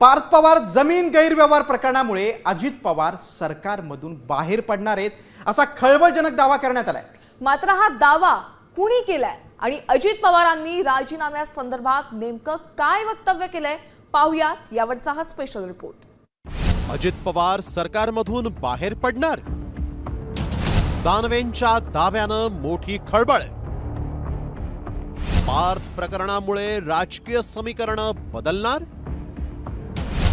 पार्थ पवार जमीन गैरव्यवहार प्रकरणामुळे अजित पवार सरकारमधून बाहेर पडणार आहेत असा खळबळजनक दावा करण्यात आलाय. मात्र हा दावा कुणी केलाय आणि अजित पवारांनी राजीनाम्यासंदर्भात नेमकं काय वक्तव्य केलंय पाहुयात यावरचा हा स्पेशल रिपोर्ट अजित पवार सरकारमधून बाहेर पडणार? दानवेंच्या दाव्यानं मोठी खळबळ. पार्थ प्रकरणामुळे राजकीय समीकरण बदलणार?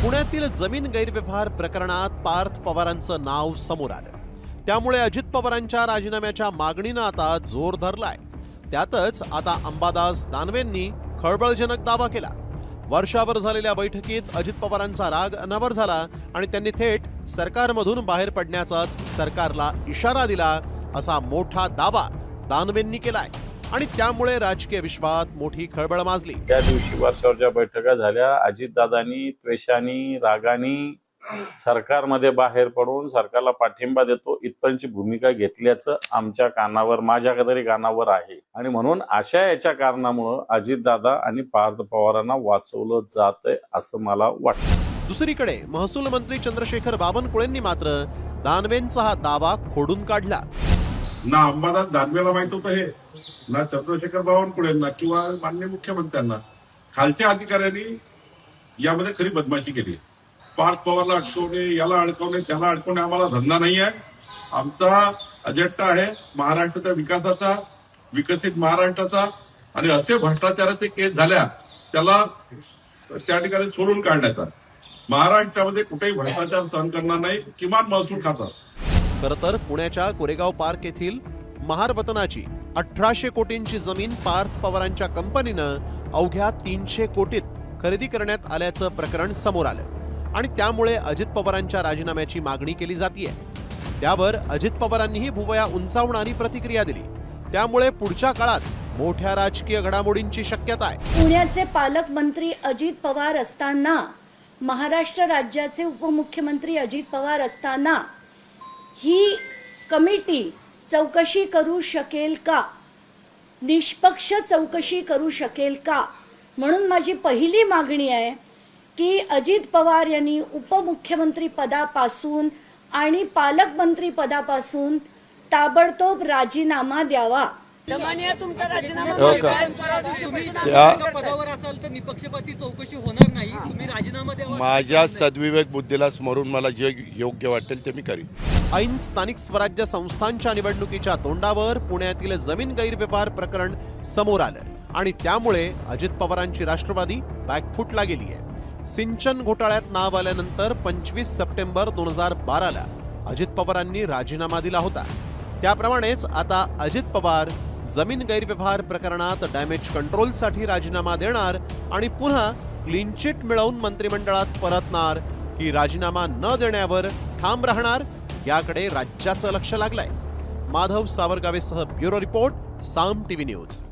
पुण्यातील जमीन गैरव्यवहार प्रकरणात पार्थ पवारांचं नाव समोर आलं. त्यामुळे अजित पवारांच्या राजीनाम्याच्या मागणीनं आता जोर धरलाय. त्यातच आता अंबादास दानवेंनी खळबळजनक दावा केला. वर्षावर झालेल्या बैठकीत अजित पवारांचा राग अनावर झाला आणि त्यांनी थेट सरकारमधून बाहेर पडण्याचाच सरकारला इशारा दिला असा मोठा दावा दानवेंनी केलाय. आणि त्यामुळे राजकीय विश्वात मोठी खळबळ माजली. त्या दिवशी वर्षावरच्या बैठका झाल्या अजितदादांनी त्वेषानी रागानी सरकारमध्ये बाहेर पडून सरकारला पाठिंबा देतो इथपर्यंतची भूमिका घेतल्याचं आमच्या कानावर माझ्या तरी कानावर आहे. आणि म्हणून अशा याच्या कारणामुळं अजितदादा आणि पार्थ पवारांना वाचवलं जातंय असं मला वाटतं. दुसरीकडे महसूल मंत्री चंद्रशेखर बावनकुळेंनी मात्र दानवेंचा हा दावा खोडून काढला. ना अंबादास दानवेला माहीत होतं हे. ना चंद्रशेखर बावनकुळेंना किंवा मान्य मुख्यमंत्र्यांना. खालच्या अधिकाऱ्यांनी यामध्ये खरी बदमाशी केली. पार्थ पवारला अडकवणे याला अडकवणे त्याला अडकवणे आम्हाला धंदा नाही आहे. आमचा अजेंडा आहे महाराष्ट्राच्या विकासाचा विकसित महाराष्ट्राचा. आणि असे भ्रष्टाचाराचे केस झाल्या त्याला त्या ठिकाणी सोडून काढण्याचा. महाराष्ट्रामध्ये कुठेही भ्रष्टाचार सहन करणार नाही. किमान महसूल खातात. खरं तर पुण्याच्या कोरेगाव पार्क येथील महारवतनाची अठराशे कोटींची जमीन पार्थ पवारांच्या कंपनीनं अवघ्या तीनशे कोटीत खरेदी करण्यात आल्याचं प्रकरण समोर आलं. आणि त्यामुळे अजित पवारांच्या राजीनाम्याची मागणी केली जातीय. त्यावर अजित पवारांनीही भुवया उंचावणारी प्रतिक्रिया दिली. त्यामुळे पुढच्या काळात मोठ्या राजकीय घडामोडींची शक्यता आहे. पुण्याचे पालकमंत्री अजित पवार असताना महाराष्ट्र राज्याचे उपमुख्यमंत्री अजित पवार असताना ही कमिटी चौकशी करू शकेल का? निष्पक्ष चौकशी करू शकेल का? म्हणून माझी पहिली मागणी आहे की अजित पवार यांनी उपमुख्यमंत्री पदापासून आणि पालकमंत्री पदापासून ताबडतोब राजीनामा द्यावा. मान्य तुमचा राजीनामा हो का? तुम्ही त्या- त्या पदावर असाल तर निपक्षपाती चौकशी होणार नाही. तुम्ही राजीनामा द्यावा. माझ्या सद्विवेक बुद्धीला स्मरून मला जे योग्य वाटेल ते मी करीन. ऐन स्थानिक स्वराज्य संस्थांच्या निवडणुकीच्या तोंडावर पुण्यातील जमीन गैरव्यवहार प्रकरण समोर आलं आणि त्यामुळे अजित पवारांची राष्ट्रवादी बॅकफुटला गेली आहे. सिंचन घोटाळ्यात नाव आल्यानंतर पंचवीस सप्टेंबर दोन हजार बाराला अजित पवारांनी राजीनामा दिला होता. त्याप्रमाणेच आता अजित पवार जमीन गैरव्यवहार प्रकरणात डॅमेज कंट्रोलसाठी राजीनामा देणार आणि पुन्हा क्लीन चिट मिळवून मंत्रिमंडळात परतणार की राजीनामा न देण्यावर ठाम राहणार याकडे राज्याचं लक्ष लागलंय. Madhav सावरगावेसह bureau report Saam TV news.